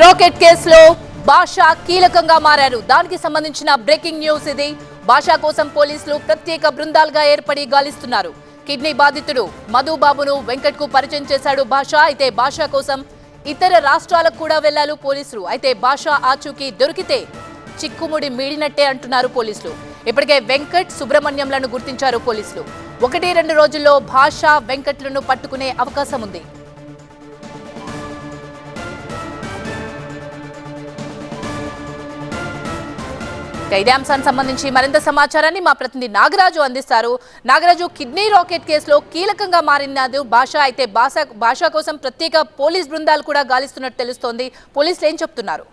Rocket కేసులో బాషా కీలకంగా మారారు. దానికి సంబంధించిన బ్రేకింగ్ న్యూస్ ఇది. బాషా కోసం పోలీసులు ప్రత్యేక బృందాలుగా ఏర్పడి గాలిస్తున్నారు. కిడ్నీ బాధితుడు మధుబాబును వెంకట్కు పరిచయం చేశాడు బాషా అయితే భాష కోసం ఇతర రాష్ట్రాలకు కూడా వెళ్ళారు పోలీసులు. అయితే భాష ఆచూకీ దొరికితే చిక్కుముడి మీడినట్టే అంటున్నారు పోలీసులు. ఇప్పటికే వెంకట్ సుబ్రహ్మణ్యంలను గుర్తించారు పోలీసులు. ఒకటి రెండు రోజుల్లో భాషా వెంకట్లను పట్టుకునే అవకాశం ఉంది. ఇదే అంశానికి సంబంధించి మరింత సమాచారాన్ని మా ప్రతినిధి నాగరాజు అందిస్తారు. నాగరాజు కిడ్నీ రాకెట్ కేసులో కీలకంగా మారినది భాష అయితే భాష భాష కోసం ప్రత్యేక పోలీస్ బృందాలు కూడా గాలిస్తున్నట్టు తెలుస్తోంది. పోలీసులు ఏం చెప్తున్నారు?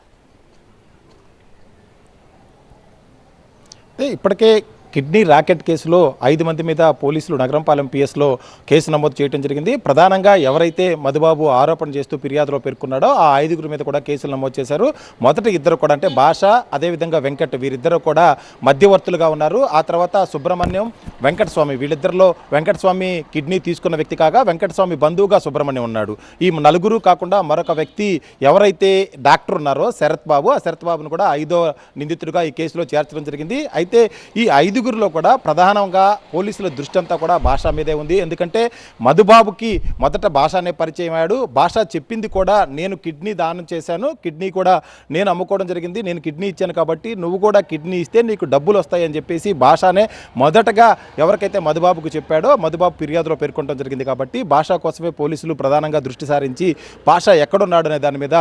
ఇప్పటికే కిడ్నీ రాకెట్ కేసులో ఐదు మంది మీద పోలీసులు నగరంపాలెం పిఎస్లో కేసు నమోదు చేయడం జరిగింది. ప్రధానంగా ఎవరైతే మధుబాబు ఆరోపణ చేస్తూ ఫిర్యాదులో పేర్కొన్నాడో ఆ ఐదుగురు మీద కూడా కేసులు నమోదు చేశారు. మొదటి ఇద్దరు కూడా అంటే భాష అదేవిధంగా వెంకట్ వీరిద్దరు కూడా మధ్యవర్తులుగా ఉన్నారు. ఆ తర్వాత సుబ్రహ్మణ్యం వెంకటస్వామి వీళ్ళిద్దరిలో వెంకటస్వామి కిడ్నీ తీసుకున్న వ్యక్తి కాగా వెంకటస్వామి బంధువుగా సుబ్రహ్మణ్యం ఉన్నాడు. ఈ నలుగురు కాకుండా మరొక వ్యక్తి ఎవరైతే డాక్టర్ ఉన్నారో శరత్ బాబు ఆ శరత్ బాబును కూడా ఐదో నిందితుడిగా ఈ కేసులో చేర్చడం జరిగింది. అయితే ఈ ఐదుగురు నలుగురిలో కూడా ప్రధానంగా పోలీసుల దృష్టి అంతా కూడా భాష మీదే ఉంది. ఎందుకంటే మధుబాబుకి మొదట భాషనే పరిచయం అయ్యాడు. భాష చెప్పింది కూడా నేను కిడ్నీ దానం చేశాను. కిడ్నీ కూడా నేను అమ్ముకోవడం జరిగింది. నేను కిడ్నీ ఇచ్చాను కాబట్టి నువ్వు కూడా కిడ్నీ ఇస్తే నీకు డబ్బులు వస్తాయని చెప్పేసి భాషనే మొదటగా ఎవరికైతే మధుబాబుకు చెప్పాడో మధుబాబు ఫిర్యాదులో పేర్కొనడం జరిగింది కాబట్టి భాష కోసమే పోలీసులు ప్రధానంగా దృష్టి సారించి భాష ఎక్కడున్నాడు అనే దాని మీద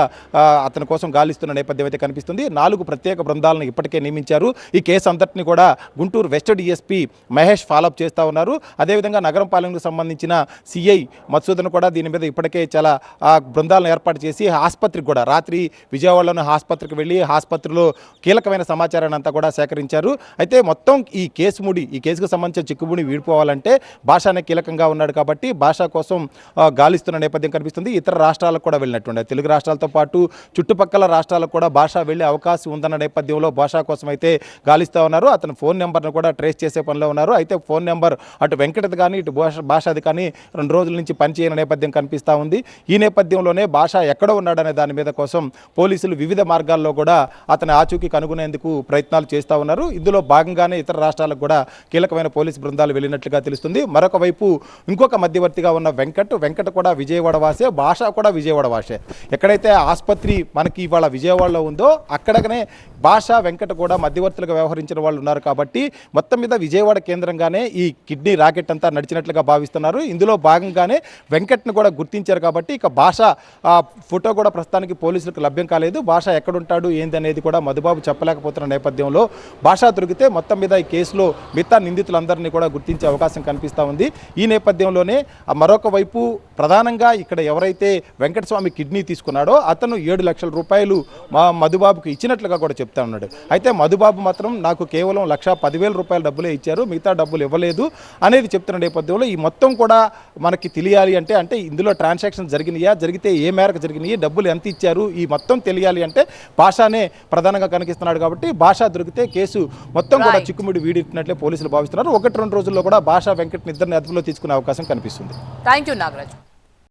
అతని కోసం గాలిస్తున్న నేపథ్యం అయితే కనిపిస్తుంది. నాలుగు ప్రత్యేక బృందాలను ఇప్పటికే నియమించారు. ఈ కేసు అంతటిని కూడా Guntur west DSP Mahesh follow up చేస్తూ ఉన్నారు. అదేవిధంగా నగరం పాలనకు సంబంధించిన సిఐ మధుసూదన్ కూడా దీని మీద ఇప్పటికే చాలా ఆ, బృందాలను ఏర్పాటు చేసి ఆసుపత్రికి కూడా రాత్రి విజయవాడలోని ఆసుపత్రికి వెళ్ళి ఆసుపత్రిలో కీలకమైన సమాచారాన్ని అంతా కూడా సేకరించారు. అయితే మొత్తం ఈ కేసు ముడి ఈ కేసుకు సంబంధించిన చిక్కుముడి వీడిపోవాలంటే భాషనే కీలకంగా ఉన్నాడు కాబట్టి భాష కోసం గాలిస్తున్న నేపథ్యం కనిపిస్తుంది. ఇతర రాష్ట్రాలకు కూడా వెళ్ళినట్టుండే. తెలుగు రాష్ట్రాలతో పాటు చుట్టుపక్కల రాష్ట్రాలకు కూడా భాష వెళ్ళే అవకాశం ఉందన్న నేపథ్యంలో భాష కోసం అయితే గాలిస్తూ ఉన్నారు. అతని ఫోన్ నెంబర్ను కూడా ట్రేస్ చేసే పనిలో ఉన్నారు. అయితే ఫోన్ నెంబర్ అటు వెంకటది కానీ ఇటు భాష భాషది కానీ రెండు రోజుల నుంచి పనిచేయని నేపథ్యం కనిపిస్తూ ఉంది. ఈ నేపథ్యంలోనే భాష ఎక్కడ ఉన్నాడనే దాని మీద కోసం పోలీసులు వివిధ మార్గాల్లో కూడా అతని ఆచూకీ కనుగొనేందుకు ప్రయత్నాలు చేస్తూ ఉన్నారు. ఇందులో భాగంగానే ఇతర రాష్ట్రాలకు కూడా కీలకమైన పోలీసు బృందాలు వెళ్ళినట్లుగా తెలుస్తుంది. మరొక వైపు ఇంకొక మధ్యవర్తిగా ఉన్న వెంకట్ వెంకట్ కూడా విజయవాడ వాసే భాష కూడా విజయవాడ వాసే. ఎక్కడైతే ఆసుపత్రి మనకి ఇవాళ విజయవాడలో ఉందో అక్కడనే భాష వెంకట కూడా మధ్యవర్తులుగా వ్యవహరించిన వాళ్ళు ఉన్నారు కాబట్టి మొత్తం మీద విజయవాడ కేంద్రంగానే ఈ కిడ్నీ రాకెట్ అంతా నడిచినట్లుగా భావిస్తున్నారు. ఇందులో భాగంగానే వెంకట్ను కూడా గుర్తించారు కాబట్టి ఇక భాష ఆ, ఫోటో కూడా ప్రస్తుతానికి పోలీసులకు లభ్యం కాలేదు. భాష ఎక్కడుంటాడు ఏంది అనేది కూడా మధుబాబు చెప్పలేకపోతున్న నేపథ్యంలో భాష దొరికితే మొత్తం మీద ఈ కేసులో మిగతా నిందితులందరినీ కూడా గుర్తించే అవకాశం కనిపిస్తూ ఉంది. ఈ నేపథ్యంలోనే మరొక వైపు ప్రధానంగా ఇక్కడ ఎవరైతే వెంకటస్వామి కిడ్నీ తీసుకున్నాడో అతను ఏడు లక్షల రూపాయలు మా మధుబాబుకు ఇచ్చినట్లుగా కూడా చెప్తా ఉన్నాడు. అయితే మధుబాబు మాత్రం నాకు కేవలం లక్ష పదివేల రూపాయల డబ్బులే ఇచ్చారు మిగతా డబ్బులు ఇవ్వలేదు అనేది చెప్తున్న నేపథ్యంలో ఈ మొత్తం కూడా మనకి తెలియాలి అంటే అంటే ఇందులో ట్రాన్సాక్షన్ జరిగినాయా జరిగితే ఏ మేరకు జరిగినాయి డబ్బులు ఎంత ఇచ్చారు ఈ మొత్తం తెలియాలి అంటే భాషనే ప్రధానంగా కనిపిస్తున్నాడు కాబట్టి భాష దొరికితే కేసు మొత్తం కూడా. చిక్కుముడి వీడినట్లే పోలీసులు భావిస్తున్నారు. ఒకటి రెండు రోజుల్లో కూడా భాష వెంకట్ ఇద్దరిని అదుపులో తీసుకునే అవకాశం కనిపిస్తుంది. Thank you Nagaraju.